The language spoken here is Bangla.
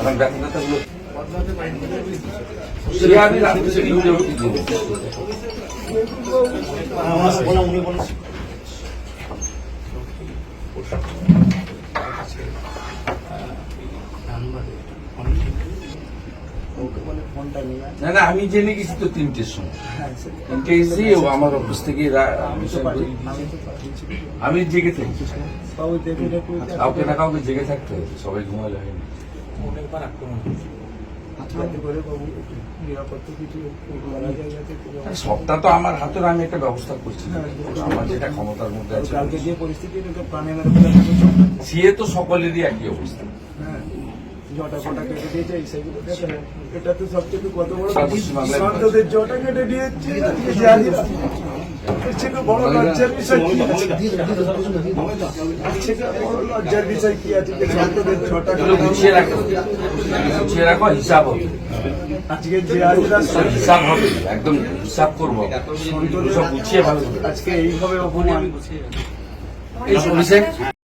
আমি। না না, আমি জেনে গেছি তো তিনটের সময়। তিনটে এসেছি ও আমার অফিস থেকে আমি জেগে থাকি। কাউকে না কাউকে জেগে থাকতে হবে, সবাই ঘুমালে হয়নি। আরে সবটা তো আমার হাতের আমি একটা ব্যবস্থা করছি। আমার যেটা ক্ষমতার মধ্যে আছে। সে তো সকলেরই একই অবস্থা। হ্যাঁ। জটা ফটা কেটে দিয়েছে এই এটা তো সবচেয়ে কত বড় জটা কেটে দিয়েছে আজকে জাহাজিরা বড় লজ্জার বিষয় কি? আছে এর বড় লজ্জার বিষয় কি? আছে যে সন্তদের জটা গুছিয়ে রাখো। গুছিয়ে রাখো হিসাব হবে। আজকে জাহাজিরা সব হিসাব হবে একদম হিসাব করব। সব গুছিয়ে ভালো আজকে এইভাবে এই অভিষেক